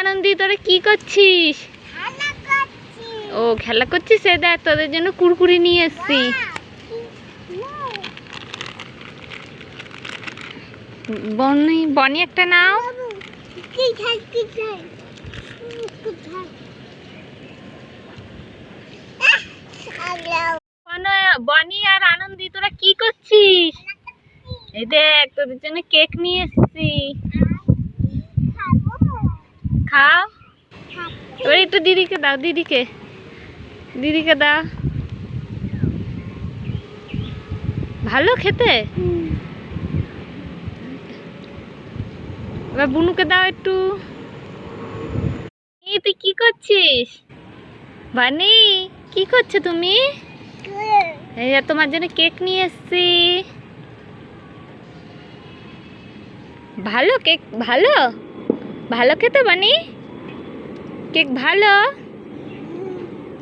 আনন্দি তোরা কি করছিস? ও খেলা করছিস? এ দেখ তোদের জন্য কুরকুরি নিয়ে এসছি। বনি বনি একটা নাও। বনি আর আনন্দি তোরা কি করছিস? এই দেখ তোদের জন্য কেক নিয়ে এসছি। খাও এবার একটু দিদিকে দাও, দিদিকে। দিদিকে দাও। ভালো খেতে? এবার বুনুকে দাও একটু। তুই কি করছিস? বানি কি করছ তুমি? এই তোমার জন্য কেক নিয়ে এসছি। ভালো কেক, ভালো? ভালো খেতে বানি? কেক ভালো?